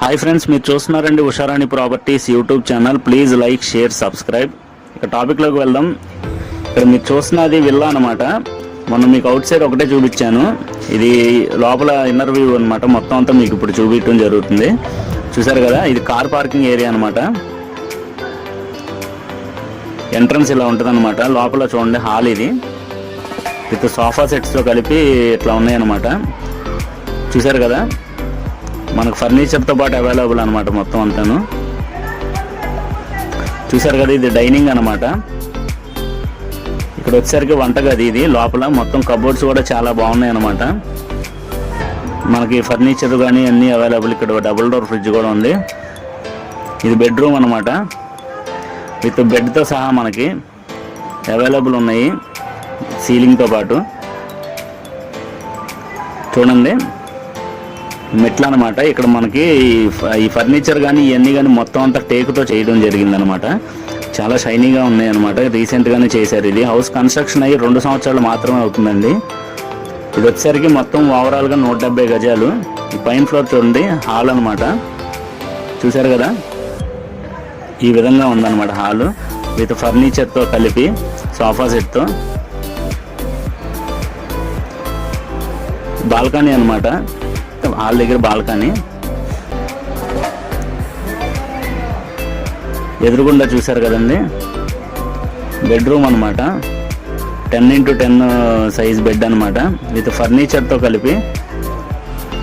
Hi friends మీరు చూస్తున్నారండి Usharani properties YouTube channel please like share subscribe ఇక టాపిక్లోకి వెళ్దాం. ఇక్కడ మీరు చూస్తున్నది విల్లా అనమాట మొన్న మీకు అవుట్ సైడ్ ఒకటే చూపించాను. ఇది లోపల ఇన్నర్ వ్యూ అనమాట మొత్తం అంతా మీకు ఇప్పుడు చూపించడం జరుగుతుంది. చూసారు కదా? ఇది కార్ పార్కింగ్ ఏరియా అనమాట ఎంట్రన్స్ ఇలా ఉంటుంది లోపల చూడండి హాల్ ఇది. విత్ సోఫా సెట్స్తో కలిపి ఇట్లా ఉన్నాయన్నమాట. చూసారు కదా? మనకు ఫర్నిచర్తో పాటు అవైలబుల్ అనమాట మొత్తం అంతాను. చూసారు కదా ఇది డైనింగ్ అనమాట ఇక్కడ వచ్చేసరికి వంటగది ఇది. లోపల మొత్తం కబోర్డ్స్ కూడా చాలా బాగున్నాయి అనమాట మనకి ఫర్నిచర్ కానీ అన్నీ అవైలబుల్. ఇక్కడ డబుల్ డోర్ ఫ్రిడ్జ్ కూడా ఉంది. ఇది బెడ్రూమ్ అనమాట విత్ బెడ్తో సహా మనకి అవైలబుల్ ఉన్నాయి. సీలింగ్తో పాటు. చూడండి. మెట్లు అనమాట ఇక్కడ మనకి ఈ ఫ- ఈ ఫర్నిచర్ కానీ ఇవన్నీ కానీ మొత్తం అంతా టేకుతో చేయడం జరిగిందనమాట చాలా షైనీగా ఉన్నాయి అనమాట రీసెంట్గానే చేశారు ఇది. హౌస్ కన్స్ట్రక్షన్ అయ్యి రెండు సంవత్సరాలు మాత్రమే అవుతుందండి. ఇది వచ్చేసరికి మొత్తం ఓవరాల్గా నూట డెబ్బై గజాలు. పైన్ పైన ఫ్లోర్ చూడండి హాల్ అనమాట చూశారు కదా? ఈ విధంగా ఉందన్నమాట హాల్. విత్ ఫర్నిచర్తో కలిపి సోఫా సెట్తో బాల్కనీ అనమాట హాల్ దగ్గర బాల్కనీ. ఎదురుగుండా చూశారు కదండి? బెడ్రూమ్ అనమాట ten into ten size bed అనమాట విత్ ఫర్నిచర్తో కలిపి.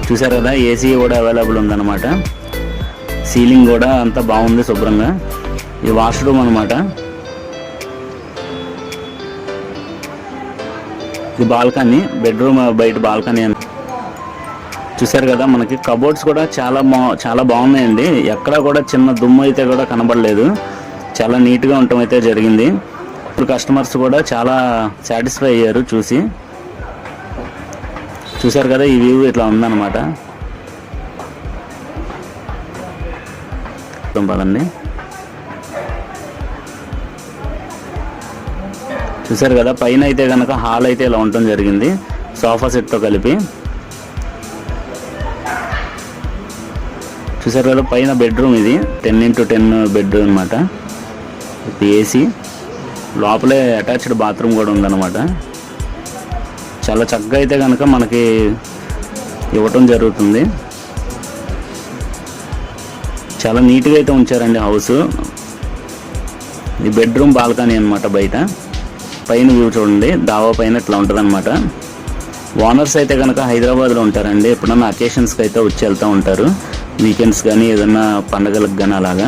చూశారు కదా ఏసీ కూడా అవైలబుల్ ఉందన్నమాట. సీలింగ్ కూడా అంతా బాగుంది శుభ్రంగా. ఇది వాష్రూమ్ అనమాట ఇది బాల్కనీ బెడ్రూమ్ బయట బాల్కనీ అని చూశారు కదా మనకి కబోర్డ్స్ కూడా చాలా బా చాలా బాగున్నాయండి. ఎక్కడా కూడా చిన్న దుమ్ము అయితే కూడా కనబడలేదు. చాలా నీట్గా ఉండటం అయితే జరిగింది. ఇప్పుడు కస్టమర్స్ కూడా చాలా సాటిస్ఫై అయ్యారు చూసి. చూశారు కదా ఈ వ్యూ ఇట్లా ఉందన్నమాట. పదండి. చూశారు కదా పైన అయితే కనుక హాల్ అయితే ఇలా ఉండటం జరిగింది. సోఫా సెట్తో కలిపి. చూసారు కదా పైన బెడ్రూమ్ ఇది. టెన్ ఇంటూ టెన్ బెడ్రూమ్ అనమాట ఏసీ లోపలే అటాచ్డ్ బాత్రూమ్ కూడా ఉందన్నమాట. చాలా చక్కగా అయితే కనుక మనకి ఇవ్వటం జరుగుతుంది. చాలా నీట్గా అయితే ఉంచారండి హౌస్ ఇది బెడ్రూమ్ బాల్కనీ అనమాట బయట. పైన వ్యూ చూడండి. దావా పైన ఇట్లా ఉంటుందన్నమాట. ఓనర్స్ అయితే కనుక హైదరాబాద్లో ఉంటారండి. ఎప్పుడన్నా అకేషన్స్కి అయితే వచ్చి వెళ్తూ ఉంటారు. వీకెండ్స్ కానీ ఏదన్నా పండగలకు కానీ అలాగా.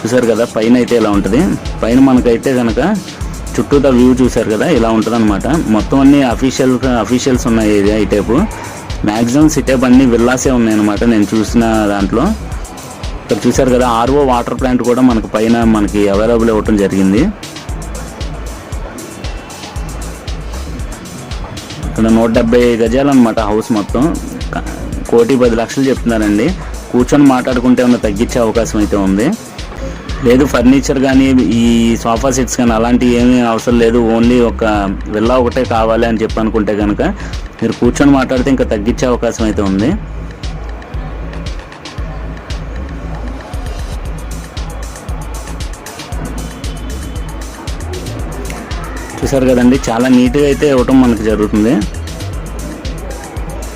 చూసారు కదా పైన అయితే ఇలా ఉంటుంది? పైన మనకైతే కనుక చుట్టూతా వ్యూ చూసారు కదా ఇలా ఉంటుంది అనమాట మొత్తం అన్ని అఫీషియల్ అఫీషియల్స్ ఉన్నాయి ఏరియా ఈ టైపు మ్యాక్సిమం సిటేప్ అన్ని విల్లాసే ఉన్నాయన్నమాట నేను చూసిన దాంట్లో. ఇక్కడ చూసారు కదా ఆర్ఓ వాటర్ ప్లాంట్ కూడా మనకు పైన మనకి అవైలబుల్ ఇవ్వటం జరిగింది. ఇక్కడ నూట డెబ్బై గజాలు అనమాట హౌస్ మొత్తం కోటి పది లక్షలు చెప్తున్నారండి. కూర్చొని మాట్లాడుకుంటే ఏమైనా తగ్గించే అవకాశం అయితే ఉంది. లేదు ఫర్నిచర్ కానీ ఈ సోఫా సెట్స్ కానీ అలాంటివి ఏమీ అవసరం లేదు. ఓన్లీ ఒక విల్లా ఒకటే కావాలి అని చెప్పి అనుకుంటే కనుక మీరు కూర్చొని మాట్లాడితే ఇంకా తగ్గించే అవకాశం అయితే ఉంది. చూసారు కదండి చాలా నీట్గా అయితే ఇవ్వటం మనకు జరుగుతుంది.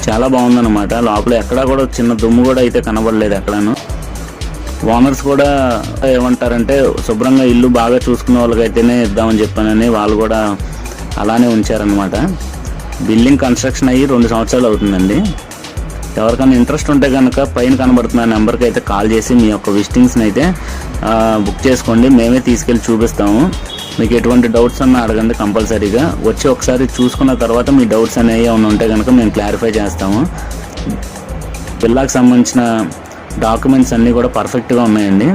చాలా బాగుందన్నమాట. లోపల ఎక్కడా కూడా చిన్న దుమ్ము కూడా అయితే కనబడలేదు ఎక్కడాను. ఓనర్స్ కూడా ఏమంటారంటే శుభ్రంగా ఇల్లు బాగా చూసుకునే వాళ్ళకైతేనే ఇద్దామని చెప్పానని వాళ్ళు కూడా అలానే ఉంచారనమాట బిల్డింగ్ కన్స్ట్రక్షన్ అయ్యి రెండు సంవత్సరాలు అవుతుందండి. ఎవరికైనా ఇంట్రెస్ట్ ఉంటే కనుక పైన కనబడుతున్న నెంబర్కి అయితే కాల్ చేసి మీ యొక్క విజిటింగ్స్ని అయితే బుక్ చేసుకోండి. మేమే తీసుకెళ్ళి చూపిస్తాము. మీకు ఎటువంటి డౌట్స్ అన్నా అడగండి కంపల్సరీగా. వచ్చి ఒకసారి చూసుకున్న తర్వాత మీ డౌట్స్ అనేవి ఏమైనా ఉంటే కనుక మేము క్లారిఫై చేస్తాము. పిల్లలకు సంబంధించిన డాక్యుమెంట్స్ అన్నీ కూడా పర్ఫెక్ట్గా ఉన్నాయండి.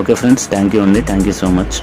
ఓకే ఫ్రెండ్స్ థ్యాంక్ యూ అండి. Thank you so much